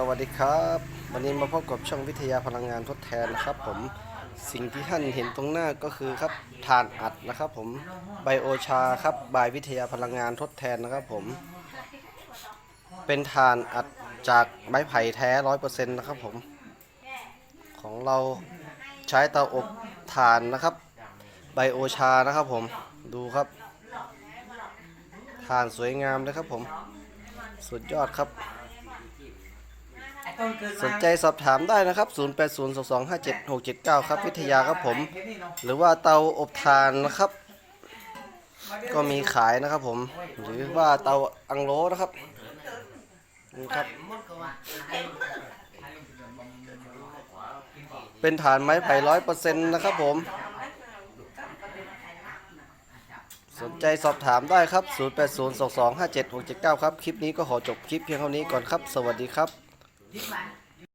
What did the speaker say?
สวัสดีครับ วันนี้มาพบกับช่องวิทยาพลังงานทดแทนนะครับ ผมสิ่งที่ท่านเห็นตรงหน้าก็คือครับถ่านอัดนะครับ ผมไบโอชาครับบายวิทยาพลังงานทดแทนนะครับ ผม เป็นถ่านอัดจากไม้ไผ่แท้ร้อยเปอร์เซ็นต์นะครับ ผม ของเราใช้เตาอบถ่านนะครับไบโอชานะครับ ผมดูครับถ่านสวยงามเลยครับ ผม สุดยอดครับ สนใจสอบถามได้นะครับ 0802257679 ครับวิทยาครับผม หรือว่าเตาอบถ่านนะครับ ก็มีขายนะครับผม หรือว่าเตาอังโลนะครับนี่ครับ เป็นฐานไม้ไผ่ร้อยเปอร์เซ็นต์นะครับผม สนใจสอบถามได้ครับ 0802257679 ครับ คลิปนี้ก็ขอจบคลิปเพียงเท่านี้ก่อนครับ สวัสดีครับ điện.